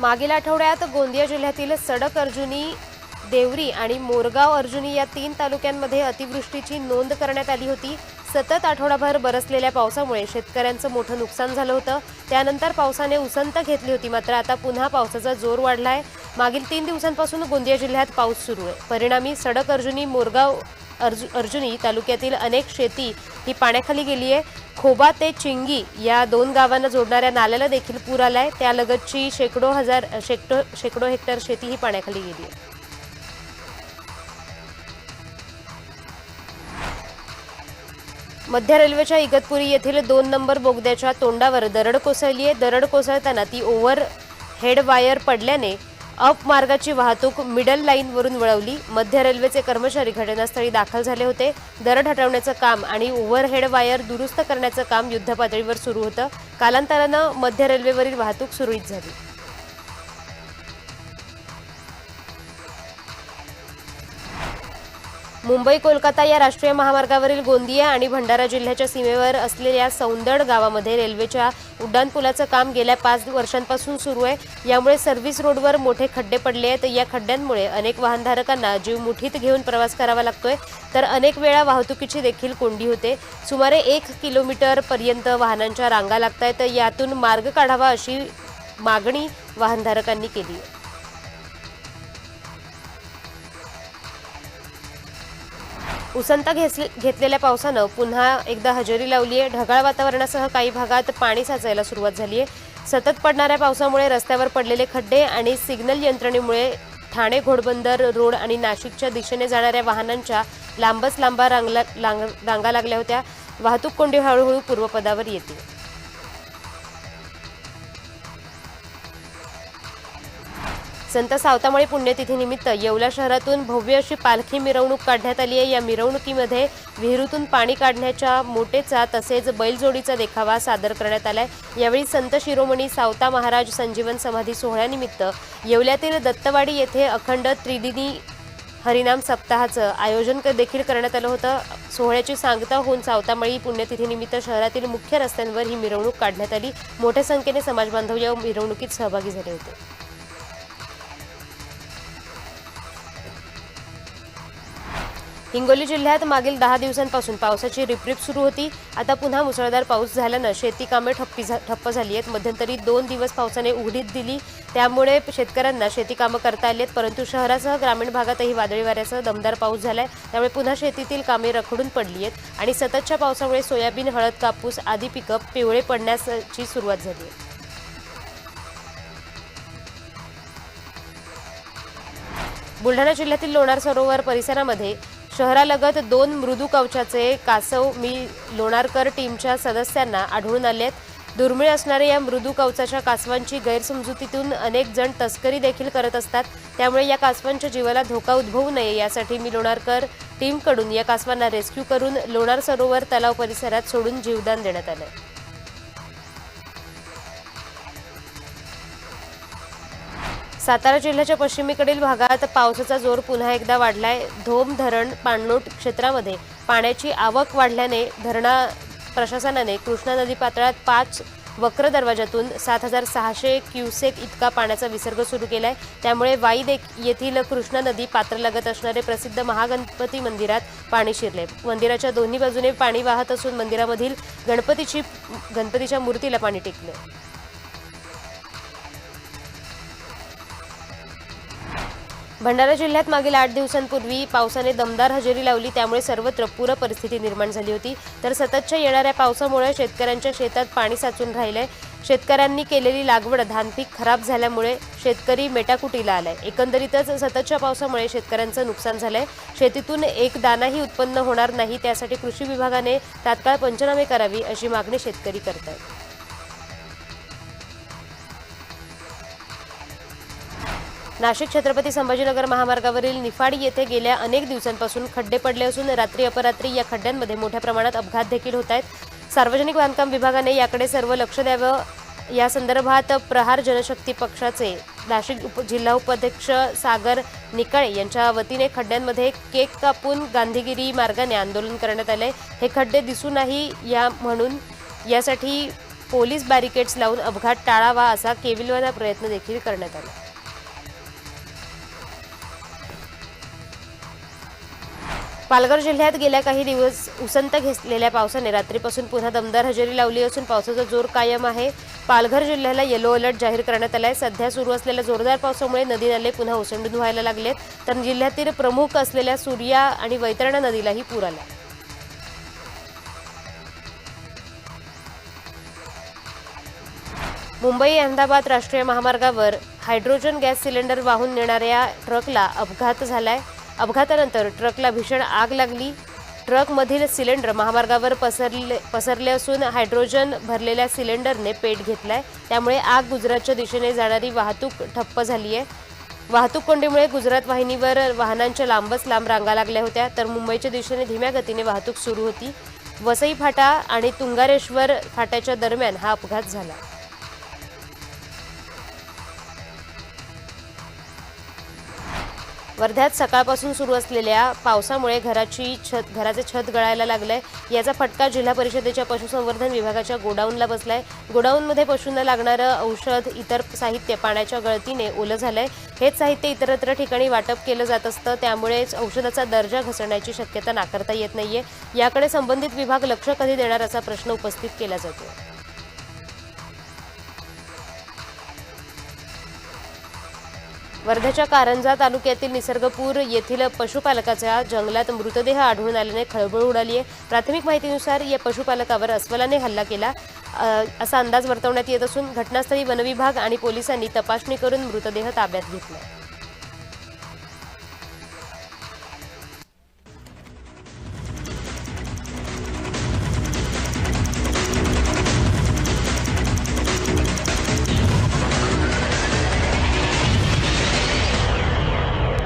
मागील आठवड्यात गोंदिया जिल्ह्यातील सडक अर्जुनी देवरी आणि मोरगाव अर्जुनी या तीन तालुक्यांमध्ये अतिवृष्टीची नोंद करण्यात आली होती. सतत आठवडाभर बरसलेल्या पावसामुळे शेतकऱ्यांचं मोठं नुकसान झालं होतं. त्यानंतर पावसाने उसंत घेतली होती मात्र आता पुन्हा पावसाचा जोर वाढला आहे मागील तीन दिवसांपासून गोंदिया जिल्ह्यात पाऊस सुरू आहे. परिणामी सडक अर्जुनी मोरगाव अर्जु अर्जुनी तालुक्यातील अनेक शेती ही पाण्याखाली गेली आहे खोबा ते चिंगी या दोन गावांना जोडणाऱ्या नाल्याला देखील पूर आलाय. त्यालगतची शेकडो हजार शेकडो शेकडो हेक्टर शेती ही पाण्याखाली गेली आहे मध्य रेल्वेच्या इगतपुरी येथील दोन नंबर बोगद्याच्या तोंडावर दरड कोसळली आहे दरड कोसळताना ती ओव्हर हेड वायर पडल्याने अप मार्गाची वाहतूक मिडल लाईनवरून वळवली. मध्य रेल्वेचे कर्मचारी घटनास्थळी दाखल झाले होते. दरड हटवण्याचं काम आणि ओव्हरहेड वायर दुरुस्त करण्याचं काम युद्धपातळीवर सुरू होतं. कालांतरानं मध्य रेल्वेवरील वाहतूक सुरळीत झाली. मुंबई कोलकाता या राष्ट्रीय महामार्गावरील गोंदिया आणि भंडारा जिल्ह्याच्या सीमेवर असलेल्या सौंदड गावामध्ये रेल्वेच्या उड्डाणपुलाचं काम गेल्या पाच वर्षांपासून सुरू आहे. यामुळे सर्व्हिस रोडवर मोठे खड्डे पडले आहेत. या खड्ड्यांमुळे अनेक वाहनधारकांना जीव मुठीत घेऊन प्रवास करावा लागतोय. तर अनेक वेळा वाहतुकीची देखील कोंडी होते. सुमारे एक किलोमीटर पर्यंत वाहनांच्या रांगा लागत आहेत यातून मार्ग काढावा अशी मागणी वाहनधारकांनी केली आहे. उसंत घेसले- घेतलेल्या पावसानं पुन्हा एकदा हजेरी लावली आहे. ढगाळ वातावरणासह काही भागात पाणी साचायला सुरुवात झाली आहे. सतत पडणाऱ्या पावसामुळे रस्त्यावर पडलेले खड्डे आणि सिग्नल यंत्रणेमुळे ठाणे घोडबंदर रोड आणि नाशिकच्या दिशेने जाणाऱ्या वाहनांच्या लांबच लांबा रांगला लांग- रांगा लागल्या होत्या. वाहतूक कोंडी हळूहळू पूर्वपदावर येते. संत सावतामाळी पुण्यतिथीनिमित्त येवला शहरातून भव्य अशी पालखी मिरवणूक काढण्यात आली आहे. या मिरवणुकीमध्ये विहिरीतून पाणी काढण्याच्या मोटेचा तसेच बैलजोडीचा देखावा सादर करण्यात आलाय. यावेळी संत शिरोमणी सावता महाराज संजीवन समाधी सोहळ्यानिमित्त येवल्यातील दत्तवाडी येथे अखंड त्रिदिनी हरिनाम सप्ताहाचं आयोजन देखील करण्यात आलं होतं. सोहळ्याची सांगता होऊन सावतामाळी पुण्यतिथीनिमित्त शहरातील मुख्य रस्त्यांवर ही मिरवणूक काढण्यात आली. मोठ्या संख्येने समाजबांधव या मिरवणुकीत सहभागी झाले होते. हिंगोली जिल्ह्यात मागील दहा दिवसांपासून पावसाची रिपरिप सुरू होती. आता पुन्हा मुसळधार पाऊस झाल्यानं शेती कामे ठप्पी झा- ठप्प झाली आहेत. मध्यंतरी दोन दिवस पावसाने उघडीत दिली. त्यामुळे शेतकऱ्यांना शेती कामं करता आली आहेत परंतु शहरासह ग्रामीण भागातही वादळी वाऱ्यासह दमदार पाऊस झालाय. त्यामुळे पुन्हा शेतीतील कामे रखडून पडली आहेत आणि सततच्या पावसामुळे सोयाबीन हळद कापूस आदी पिकं पिवळे पडण्याची सुरुवात झाली आहे. बुलढाणा जिल्ह्यातील लोणार सरोवर परिसरामध्ये शहरालगत दोन मृदू कवचाचे कासव मी लोणारकर टीमच्या सदस्यांना आढळून आले आहेत. दुर्मिळ असणाऱ्या या मृदू कवचाच्या कासवांची गैरसमजुतीतून अनेक जण तस्करी देखील करत असतात. त्यामुळे या कासवांच्या जीवाला धोका उद्भवू नये यासाठी मी लोणारकर टीमकडून या कासवांना रेस्क्यू करून लोणार सरोवर तलाव परिसरात सोडून जीवदान देण्यात आलं सातारा जिल्ह्याच्या पश्चिमेकडील भागात पावसाचा जोर पुन्हा एकदा वाढलाय. धोम धरण पाणलोट क्षेत्रामध्ये पाण्याची आवक वाढल्याने धरणा प्रशासनाने कृष्णा नदी पात्रात पाच वक्र दरवाजातून सात हजार सहाशे क्युसेक इतका पाण्याचा विसर्ग सुरू केला आहे त्यामुळे वाई देख येथील कृष्णा नदी पात्र लागत असणारे प्रसिद्ध महागणपती मंदिरात पाणी शिरले मंदिराच्या दोन्ही बाजूने पाणी वाहत असून मंदिरामधील गणपतीची गणपतीच्या मूर्तीला पाणी टेकले भंडारा जिल्ह्यात मागील आठ दिवसांपूर्वी पावसाने दमदार हजेरी लावली त्यामुळे सर्वत्र पूर परिस्थिती निर्माण झाली होती. तर सततच्या येणाऱ्या पावसामुळे शेतकऱ्यांच्या शेतात पाणी साचून राहिलंय. शेतकऱ्यांनी केलेली लागवड धानपीक खराब झाल्यामुळे शेतकरी मेटाकुटीला आलाय. एकंदरीतच सततच्या पावसामुळे शेतकऱ्यांचं नुकसान झालंय. शेतीतून एक दानाही उत्पन्न होणार नाही त्यासाठी कृषी विभागाने तात्काळ पंचनामे करावी अशी मागणी शेतकरी करत आहेत नाशिक छत्रपती संभाजीनगर महामार्गावरील निफाडी येथे गेल्या अनेक दिवसांपासून खड्डे पडले असून रात्री अपरात्री या खड्ड्यांमध्ये मोठ्या प्रमाणात अपघात देखील होत आहेत. सार्वजनिक बांधकाम विभागाने याकडे सर्व लक्ष द्यावं. या संदर्भात प्रहार जनशक्ती पक्षाचे नाशिक उप जिल्हा उपाध्यक्ष सागर निकाळे यांच्या वतीने खड्ड्यांमध्ये केक कापून गांधीगिरी मार्गाने आंदोलन करण्यात आले हे खड्डे दिसू नाही या म्हणून यासाठी पोलीस बॅरिकेड्स लावून अपघात टाळावा असा केविलवाना प्रयत्न देखील करण्यात आला. पालघर जिल्ह्यात गेल्या काही दिवस उसंत घेतलेल्या पावसाने रात्रीपासून पुन्हा दमदार हजेरी लावली असून पावसाचा जोर कायम आहे. पालघर जिल्ह्याला येलो अलर्ट जाहीर करण्यात आलाय. सध्या सुरू असलेल्या जोरदार पावसामुळे नदी नाले पुन्हा ओसंडून व्हायला लागलेत. तर जिल्ह्यातील प्रमुख असलेल्या सूर्या आणि वैतरणा नदीलाही पूर आला मुंबई अहमदाबाद राष्ट्रीय महामार्गावर हायड्रोजन गॅस सिलेंडर वाहून नेणाऱ्या ट्रकला अपघात झालाय. अपघातानंतर ट्रकला भीषण आग लागली. ट्रकमधील सिलेंडर महामार्गावर पसरले पसरले असून हायड्रोजन भरलेल्या सिलेंडरने पेट घेतलाय. त्यामुळे आग गुजरातच्या दिशेने जाणारी वाहतूक ठप्प झाली आहे वाहतूक कोंडीमुळे गुजरात वाहिनीवर वाहनांच्या लांबच लांब रांगा लागल्या होत्या तर मुंबईच्या दिशेने धीम्या गतीने वाहतूक सुरू होती. वसई फाटा आणि तुंगारेश्वर फाट्याच्या दरम्यान हा अपघात झाला. वर्ध्यात सकाळपासून सुरू असलेल्या पावसामुळे घराची छत घराचे छत गळायला लागलंय. याचा फटका जिल्हा परिषदेच्या पशुसंवर्धन विभागाच्या गोडाऊनला बसलाय. गोडाऊनमध्ये पशूंना लागणारं औषध इतर साहित्य पाण्याच्या गळतीने ओलं झालंय. हेच साहित्य इतरत्र ठिकाणी वाटप केलं जात असतं. त्यामुळेच औषधाचा दर्जा घसरण्याची शक्यता नाकारता येत नाहीये. याकडे संबंधित विभाग लक्ष कधी देणार असा प्रश्न उपस्थित केला जातो वर्ध्याच्या कारंजा तालुक्यातील निसर्गपूर येथील पशुपालकाच्या जंगलात मृतदेह आढळून आल्याने खळबळ उडाली आहे. प्राथमिक माहितीनुसार या पशुपालकावर अस्वलाने हल्ला केला. असा अंदाज वर्तवण्यात येत असून घटनास्थळी वनविभाग आणि पोलिसांनी तपासणी करून मृतदेह ताब्यात घेतला.